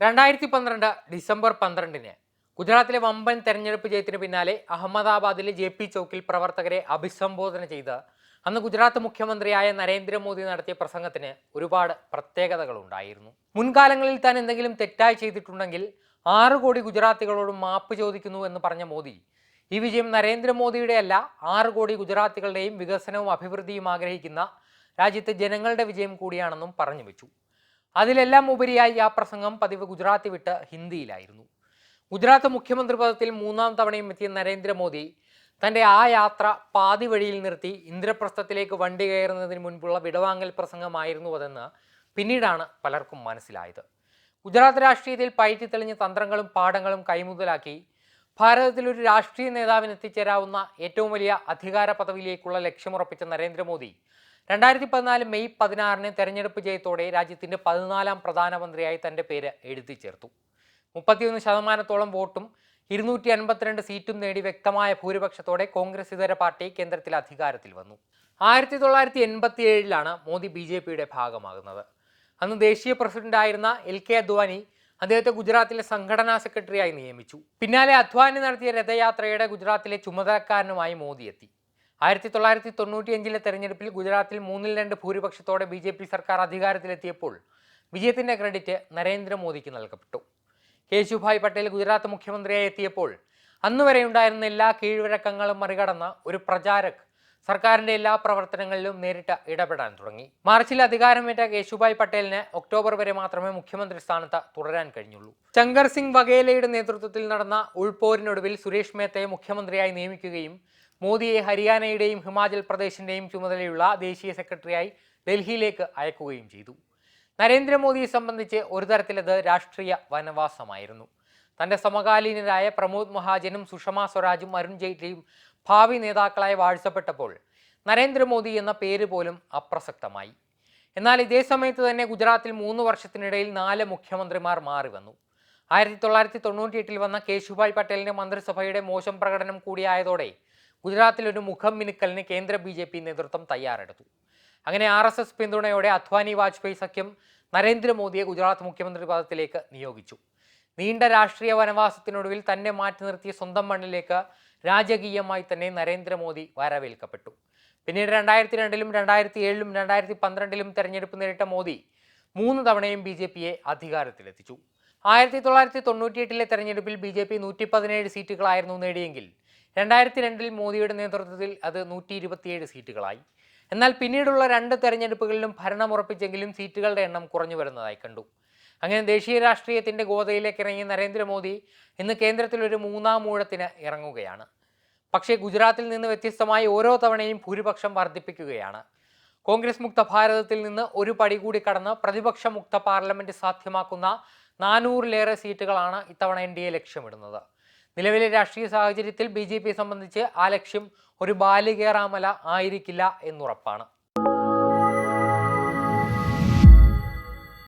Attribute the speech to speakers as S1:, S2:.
S1: രണ്ടായിരത്തി പന്ത്രണ്ട് ഡിസംബർ പന്ത്രണ്ടിന് ഗുജറാത്തിലെ വമ്പൻ തെരഞ്ഞെടുപ്പ് ജയത്തിന് പിന്നാലെ അഹമ്മദാബാദിലെ ജെ പി ചൗക്കിൽ പ്രവർത്തകരെ അഭിസംബോധന ചെയ്ത് അന്ന് ഗുജറാത്ത് മുഖ്യമന്ത്രിയായ നരേന്ദ്രമോദി നടത്തിയ പ്രസംഗത്തിന് ഒരുപാട് പ്രത്യേകതകളുണ്ടായിരുന്നു. മുൻകാലങ്ങളിൽ താൻ എന്തെങ്കിലും തെറ്റായി ചെയ്തിട്ടുണ്ടെങ്കിൽ ആറ് കോടി ഗുജറാത്തികളോട് മാപ്പ് ചോദിക്കുന്നു എന്ന് പറഞ്ഞ മോദി ഈ വിജയം നരേന്ദ്രമോദിയുടെ അല്ല ആറ് കോടി ഗുജറാത്തികളുടെയും വികസനവും അഭിവൃദ്ധിയും ആഗ്രഹിക്കുന്ന രാജ്യത്തെ ജനങ്ങളുടെ വിജയം കൂടിയാണെന്നും പറഞ്ഞു വെച്ചു. അതിലെല്ലാം ഉപരിയായി ആ പ്രസംഗം പതിവ് ഗുജറാത്തി വിട്ട് ഹിന്ദിയിലായിരുന്നു. ഗുജറാത്ത് മുഖ്യമന്ത്രി പദത്തിൽ മൂന്നാം തവണയും എത്തിയ നരേന്ദ്രമോദി തന്റെ ആ യാത്ര പാതി വഴിയിൽ നിർത്തി ഇന്ദ്രപ്രസ്ഥത്തിലേക്ക് വണ്ടി കയറുന്നതിന് മുൻപുള്ള വിടവാങ്ങൽ പ്രസംഗമായിരുന്നു അതെന്ന് പിന്നീടാണ് പലർക്കും മനസ്സിലായത്. ഗുജറാത്ത് രാഷ്ട്രീയത്തിൽ പയറ്റിത്തെളിഞ്ഞ തന്ത്രങ്ങളും പാഠങ്ങളും കൈമുതലാക്കി ഭാരതത്തിൽ ഒരു രാഷ്ട്രീയ നേതാവിന് എത്തിച്ചേരാവുന്ന ഏറ്റവും വലിയ അധികാര പദവിയിലേക്കുള്ള ലക്ഷ്യമുറപ്പിച്ച നരേന്ദ്രമോദി രണ്ടായിരത്തി പതിനാല് മെയ് പതിനാറിന് തെരഞ്ഞെടുപ്പ് ജയത്തോടെ രാജ്യത്തിന്റെ പതിനാലാം പ്രധാനമന്ത്രിയായി തന്റെ പേര് എഴുതി ചേർത്തു മുപ്പത്തിയൊന്ന് ശതമാനത്തോളം വോട്ടും ഇരുന്നൂറ്റി അൻപത്തിരണ്ട് സീറ്റും നേടി വ്യക്തമായ ഭൂരിപക്ഷത്തോടെ കോൺഗ്രസ് ഇതര പാർട്ടി കേന്ദ്രത്തിൽ അധികാരത്തിൽ വന്നു. ആയിരത്തി തൊള്ളായിരത്തി എൺപത്തി ഏഴിലാണ് മോദി ബി ജെ പിയുടെ ഭാഗമാകുന്നത്. അന്ന് ദേശീയ പ്രസിഡന്റായിരുന്ന എൽ കെ അദ്വാനി അദ്ദേഹത്തെ ഗുജറാത്തിലെ സംഘടനാ സെക്രട്ടറിയായി നിയമിച്ചു. പിന്നാലെ അദ്വാനി നടത്തിയ രഥയാത്രയുടെ ഗുജറാത്തിലെ ചുമതലക്കാരനുമായി മോദി എത്തി. ആയിരത്തി തൊള്ളായിരത്തി തൊണ്ണൂറ്റിയഞ്ചിലെ തെരഞ്ഞെടുപ്പിൽ ഗുജറാത്തിൽ മൂന്നിൽ രണ്ട് ഭൂരിപക്ഷത്തോടെ ബി ജെ പി സർക്കാർ അധികാരത്തിലെത്തിയപ്പോൾ വിജയത്തിന്റെ ക്രെഡിറ്റ് നരേന്ദ്രമോദിക്ക് നൽകപ്പെട്ടു. കേശുഭായ് പട്ടേൽ ഗുജറാത്ത് മുഖ്യമന്ത്രിയായി എത്തിയപ്പോൾ അന്നുവരെ ഉണ്ടായിരുന്ന എല്ലാ കീഴ്വഴക്കങ്ങളും മറികടന്ന ഒരു പ്രചാരക് സർക്കാരിന്റെ എല്ലാ പ്രവർത്തനങ്ങളിലും നേരിട്ട് ഇടപെടാൻ തുടങ്ങി. മാർച്ചിൽ അധികാരമേറ്റ കേശുഭായ് പട്ടേലിന് ഒക്ടോബർ വരെ മാത്രമേ മുഖ്യമന്ത്രി സ്ഥാനത്ത് തുടരാൻ കഴിഞ്ഞുള്ളൂ. ശങ്കർ സിംഗ് വഗേലയുടെ നേതൃത്വത്തിൽ നടന്ന ഉൾപോരിനൊടുവിൽ സുരേഷ് മേത്തയെ മുഖ്യമന്ത്രിയായി നിയമിക്കുകയും മോദിയെ ഹരിയാനയുടെയും ഹിമാചൽ പ്രദേശിന്റെയും ചുമതലയുള്ള ദേശീയ സെക്രട്ടറിയായി ഡൽഹിയിലേക്ക് അയക്കുകയും ചെയ്തു. നരേന്ദ്രമോദിയെ സംബന്ധിച്ച് ഒരു തരത്തിലത് രാഷ്ട്രീയ വനവാസമായിരുന്നു. തന്റെ സമകാലീനരായ പ്രമോദ് മഹാജനും സുഷമ സ്വരാജും അരുൺ ജെയ്റ്റ്ലിയും ഭാവി നേതാക്കളായി വാഴ്ചപ്പെട്ടപ്പോൾ നരേന്ദ്രമോദി എന്ന പേര് പോലും അപ്രസക്തമായി. എന്നാൽ ഇതേ സമയത്ത് തന്നെ ഗുജറാത്തിൽ മൂന്ന് വർഷത്തിനിടയിൽ നാല് മുഖ്യമന്ത്രിമാർ മാറി വന്നു. ആയിരത്തി തൊള്ളായിരത്തി തൊണ്ണൂറ്റി എട്ടിൽ വന്ന കേശുഭായ് പട്ടേലിന്റെ മന്ത്രിസഭയുടെ മോശം പ്രകടനം കൂടിയായതോടെ ഗുജറാത്തിൽ ഒരു മുഖം മിനുക്കലിന് കേന്ദ്ര ബി ജെ പി നേതൃത്വം തയ്യാറെടുത്തു. അങ്ങനെ ആർ എസ് എസ് പിന്തുണയോടെ അദ്വാനി വാജ്പേയി സഖ്യം നരേന്ദ്രമോദിയെ ഗുജറാത്ത് മുഖ്യമന്ത്രി പദത്തിലേക്ക് നിയോഗിച്ചു. നീണ്ട രാഷ്ട്രീയ വനവാസത്തിനൊടുവിൽ തന്നെ മാറ്റി നിർത്തിയ സ്വന്തം മണ്ണിലേക്ക് രാജകീയമായി തന്നെ നരേന്ദ്രമോദി വരവേൽക്കപ്പെട്ടു. പിന്നീട് രണ്ടായിരത്തി രണ്ടിലും രണ്ടായിരത്തി ഏഴിലും രണ്ടായിരത്തി പന്ത്രണ്ടിലും തെരഞ്ഞെടുപ്പ് നേരിട്ട മോദി മൂന്ന് തവണയും ബി ജെ പിയെ അധികാരത്തിലെത്തിച്ചു. ആയിരത്തി തൊള്ളായിരത്തി തൊണ്ണൂറ്റിയെട്ടിലെ തെരഞ്ഞെടുപ്പിൽ ബി ജെ പി നൂറ്റി പതിനേഴ് സീറ്റുകളായിരുന്നു നേടിയെങ്കിൽ രണ്ടായിരത്തി രണ്ടിൽ മോദിയുടെ നേതൃത്വത്തിൽ അത് നൂറ്റി ഇരുപത്തിയേഴ് സീറ്റുകളായി. എന്നാൽ പിന്നീടുള്ള രണ്ട് തെരഞ്ഞെടുപ്പുകളിലും ഭരണമുറപ്പിച്ചെങ്കിലും സീറ്റുകളുടെ എണ്ണം കുറഞ്ഞു വരുന്നതായി കണ്ടു. അങ്ങനെ ദേശീയ രാഷ്ട്രീയത്തിന്റെ ഗോതയിലേക്ക് ഇറങ്ങിയ നരേന്ദ്രമോദി ഇന്ന് കേന്ദ്രത്തിൽ ഒരു മൂന്നാം മൂഴത്തിന് ഇറങ്ങുകയാണ്. പക്ഷേ ഗുജറാത്തിൽ നിന്ന് വ്യത്യസ്തമായി ഓരോ തവണയും ഭൂരിപക്ഷം വർദ്ധിപ്പിക്കുകയാണ്. കോൺഗ്രസ് മുക്ത ഭാരതത്തിൽ നിന്ന് ഒരു പടി കൂടി കടന്ന് പ്രതിപക്ഷ മുക്ത പാർലമെന്റ് സാധ്യമാക്കുന്ന നാനൂറിലേറെ സീറ്റുകളാണ് ഇത്തവണ എൻ ഡി എ ലക്ഷ്യമിടുന്നത്. നിലവിലെ രാഷ്ട്രീയ സാഹചര്യത്തിൽ ബി ജെ സംബന്ധിച്ച് ആ ലക്ഷ്യം ഒരു ബാലികേറാമല ആയിരിക്കില്ല എന്നുറപ്പാണ്.